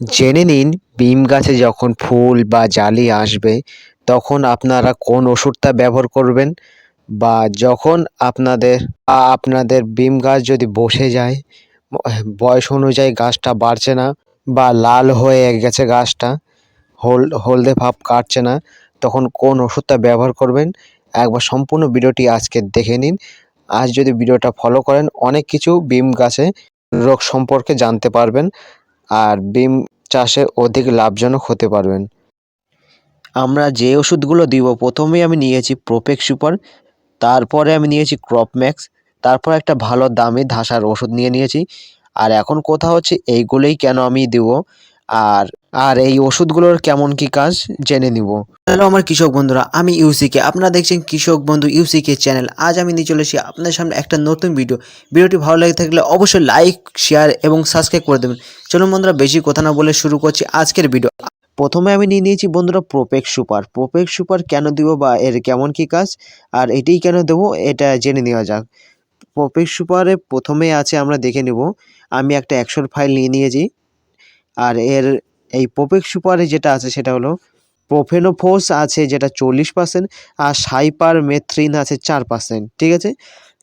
জেনে নিন, বিম গাছে যখন ফুল বা জালি আসবে, তখন আপনারা কোন ওষুধটা ব্যবহার করবেন? বা যখন আপনাদের আপনাদের বিম গাছ যদি বসে যায়, বয়স অনুযায়ী গাছটা বাড়ছে না বা লাল হয়ে গেছে গাছটা, হল, হলদে ভাব কাটছে না, তখন কোন ওষুধটা ব্যবহার করবেন? একবার সম্পূর্ণ ভিডিওটি আজকে দেখে নিন। আজ যদি ভিডিওটা ফলো করেন, অনেক কিছু বিম গাছে রোগ সম্পর্কে জানতে পারবেন। আর বিম চাষে অধিক লাভজনক হতে পারবেন। আমরা যে ওষুধগুলো দিব, প্রথমেই আমি নিয়েছি প্রোপেক সুপার তারপরে আমি নিয়েছি ক্রপ ম্যাক্স তারপর একটা ভালো দামি ধাসার ওষুধ নিয়ে নিয়েছি। আর এখন কথা হচ্ছে, এইগুলোই কেন আমি দেবো? আর আর এই ওষুধগুলোর কেমন কি কাজ, জেনে নিব। হ্যালো আমার কৃষক বন্ধুরা, আমি ইউসিকে। আপনারা দেখছেন কৃষক বন্ধু ইউসিকে চ্যানেল। আজ আমি নিয়ে চলে এসেছি আপনাদের সামনে একটা নতুন ভিডিও। ভিডিওটি ভালো লাগে থাকলে অবশ্যই লাইক, শেয়ার এবং সাবস্ক্রাইব করে দেবেন। চলুন বন্ধুরা, বেশি কথা না বলে শুরু করছি আজকের ভিডিও। প্রথমে আমি নিয়ে নিয়েছি বন্ধুরা প্রোপেক সুপার প্রোপেক সুপার কেন দিব বা এর কেমন কি কাজ? আর এটাই কেন দেবো, এটা জেনে নেওয়া যাক। প্রোপেক সুপারে প্রথমে আছে, আমরা দেখে নেব। আমি একটা একশোর ফাইল নিয়ে নিয়েছি। আর এর এই প্রোপেক সুপারে যেটা আছে সেটা হলো প্রোফেনোফোস আছে যেটা চল্লিশ পার্সেন্ট আর সাইপার মেথ্রিন আছে চার পার্সেন্ট ঠিক আছে?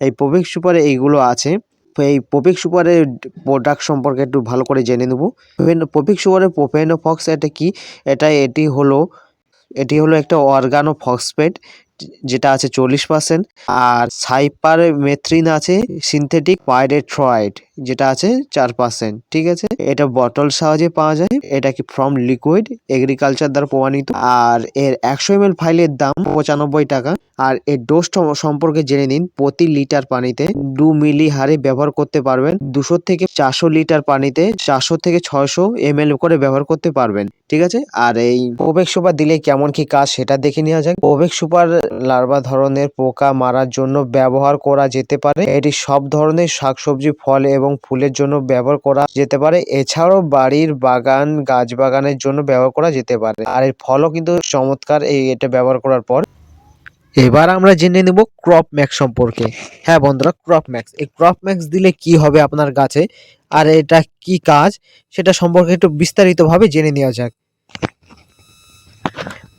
এই প্রোপেক সুপারে এইগুলো আছে। এই প্রোপেক সুপারের প্রোডাক্ট সম্পর্কে একটু ভালো করে জেনে নেব। প্রোপেক সুপারের প্রোফেনোফক্স এটা কি? এটা, এটি হলো এটি হলো একটা অর্গানো ফসফেট যেটা আছে চল্লিশ পার্সেন্ট আর সাইপার মেথ্রিন আছে সিনথেটিক পাইডেট্রয়েড যেটা আছে চার পার্সেন্ট ঠিক আছে? এটা বটল সাহায্যে পাওয়া যায়, এটা কি ফ্রম লিকুইড এগ্রিকালচার দ্বারা প্রমাণিত, আর এর একশো এম ফাইলের দাম পঁচানব্বই টাকা। আর এর ডোজ সম্পর্কে জেনে নিন, প্রতি লিটার পানিতে দু মিলি হারে ব্যবহার করতে পারবেন, দুশো থেকে চারশো লিটার পানিতে চারশো থেকে ছয়শো এম করে ব্যবহার করতে পারবেন, ঠিক আছে? আর এই কোভেক সুপার দিলে কেমন কি কাজ সেটা দেখে নেওয়া যাক। কোভেক সুপার লার্ভা ধরনের পোকা মারার জন্য ব্যবহার করা যেতে পারে। এটি সব ধরনের শাকসবজি, ফল এবং ফুলের জন্য ব্যবহার করা যেতে পারে। এছাড়াও বাড়ির বাগান, গাছ বাগানের জন্য ব্যবহার করা যেতে পারে। আর এর ফলও কিন্তু চমৎকার এই এটা ব্যবহার করার পর এবার আমরা জেনে নেব ক্রপ ম্যাক্স সম্পর্কে। হ্যাঁ বন্ধুরা ক্রপ ম্যাক্স এই ক্রপ ম্যাক্স দিলে কি হবে আপনার গাছে? আর এটা কি কাজ? সেটা সম্পর্কে একটু বিস্তারিতভাবে জেনে নেওয়া যাক।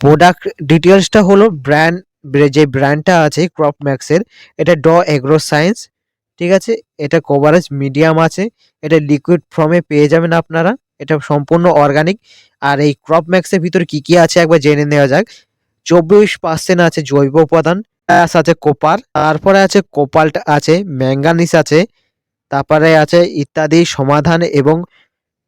প্রোডাক্ট ডিটেলসটা হলো ব্র্যান্ড যে ব্র্যান্ডটা আছে ক্রপ ম্যাক্সের এটা ড এগ্রো সায়েন্স ঠিক আছে? এটা কভারেজ মিডিয়াম আছে। এটা লিকুইড ফর্মে পেয়ে যাবেন আপনারা। এটা সম্পূর্ণ অর্গানিক আর এই ক্রপ ম্যাক্সের ভিতরে কি কি আছে একবার জেনে নেওয়া যাক। চব্বিশ পার্সেন্ট আছে জৈব উপাদান আছে কোপার, তারপরে আছে কোপাল্ট আছে ম্যাঙ্গানিস আছে, তারপরে আছে ইত্যাদি সমাধান এবং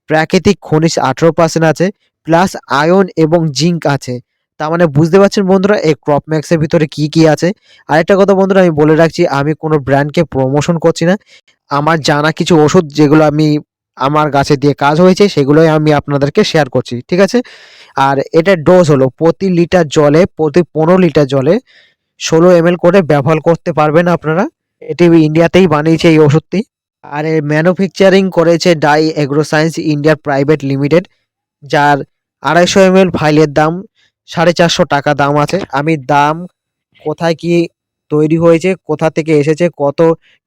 প্রাকৃতিক খনিজ আঠেরো পার্সেন্ট আছে, প্লাস আয়ন এবং জিঙ্ক আছে। তার মানে বুঝতে পারছেন বন্ধুরা, এই ক্রপ ম্যাক্সের ভিতরে কি কি আছে? আরেকটা কথা বন্ধুরা, আমি বলে রাখছি, আমি কোনো ব্র্যান্ডকে প্রমোশন করছি না। আমার জানা কিছু ওষুধ যেগুলো আমি আমার গাছে দিয়ে কাজ হয়েছে, সেগুলোই আমি আপনাদেরকে শেয়ার করছি, ঠিক আছে? আর এটার ডোজ হলো প্রতি লিটার জলে, প্রতি পনেরো লিটার জলে ষোলো এম করে ব্যবহার করতে পারবেন আপনারা। এটি ইন্ডিয়াতেই বানিয়েছে এই ওষুধটি। আর এর ম্যানুফ্যাকচারিং করেছে die Agro Science India Private Limited যার আড়াইশো এম ফাইলের দাম সাড়ে চারশো টাকা দাম আছে। আমি দাম কোথায় কি তৈরি হয়েছে, কোথা থেকে এসেছে, কত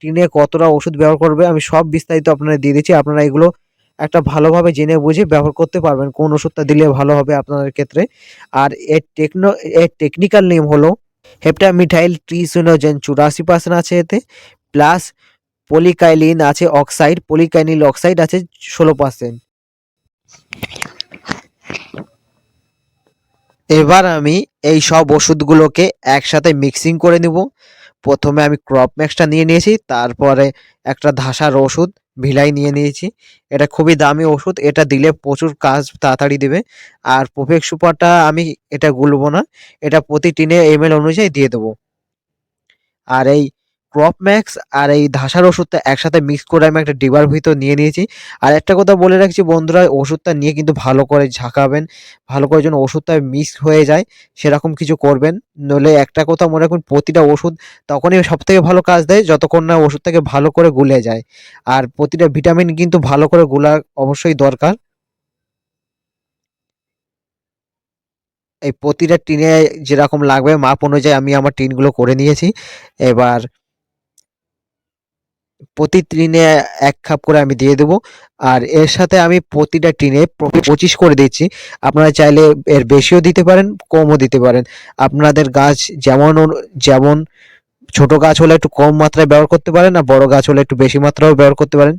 টিনে কতটা ওষুধ ব্যবহার করবে, আমি সব বিস্তারিত আপনারা দিয়ে দিচ্ছি। আপনারা এগুলো একটা ভালোভাবে জেনে বুঝে ব্যবহার করতে পারবেন কোন ওষুধটা দিলে ভালো হবে আপনাদের ক্ষেত্রে। আর এর টেকনো, এর টেকনিক্যাল নেম হলো হেপটামিথাইল ট্রিসিনোজেন চুরাশি পার্সেন্ট আছে এতে প্লাস পলিকাইলিন আছে অক্সাইড পলিকাইনিল অক্সাইড আছে ষোলো পার্সেন্ট। এবার আমি এই সব ওষুধগুলোকে একসাথে মিক্সিং করে নিব। প্রথমে আমি ক্রপ ম্যাক্সটা নিয়ে নিয়েছি, তারপরে একটা ধাসার ওষুধ ভিলাই নিয়ে নিয়েছি। এটা খুবই দামি ওষুধ। এটা দিলে প্রচুর কাজ তাড়াতাড়ি দেবে। আর প্রোফেক সুপারটা আমি এটা গুলবো না। এটা প্রতি টিনে এম অনুযায়ী দিয়ে দেবো। আর এই ক্রপ ম্যাক্স আর এই ধাসার ওষুধটা একসাথে মিক্স করে আমি একটা ডিবার ভিতর নিয়ে নিয়েছি। আর একটা কথা বলে রাখছি বন্ধুরা, ওষুধটা নিয়ে কিন্তু ভালো করে ঝাঁকাবেন, ভালো করে যেন ওষুধটা মিক্স হয়ে যায়, সেরকম কিছু করবেন। নলে একটা কথা মনে রাখবেন, প্রতিটা ওষুধ তখনই সব থেকে ভালো কাজ দেয়, যতক্ষণ না ওষুধটাকে ভালো করে গুলে যায়। আর প্রতিটা ভিটামিন কিন্তু ভালো করে গুলা অবশ্যই দরকার। এই প্রতিটা টিনে যেরকম লাগবে, মাপ অনুযায়ী আমি আমার টিনগুলো করে নিয়েছি। এবার প্রতি ট্রিনে এক খাপ করে আমি দিয়ে দেবো। আর এর সাথে আমি প্রতিটা ট্রিনে পঁচিশ করে দিচ্ছি। আপনারা চাইলে এর বেশিও দিতে পারেন, কমও দিতে পারেন। আপনাদের গাছ যেমন যেমন ছোট গাছ হলে একটু কম মাত্রায় ব্যবহার করতে পারেন, আর বড় গাছ হলে একটু বেশি মাত্রাও ব্যবহার করতে পারেন।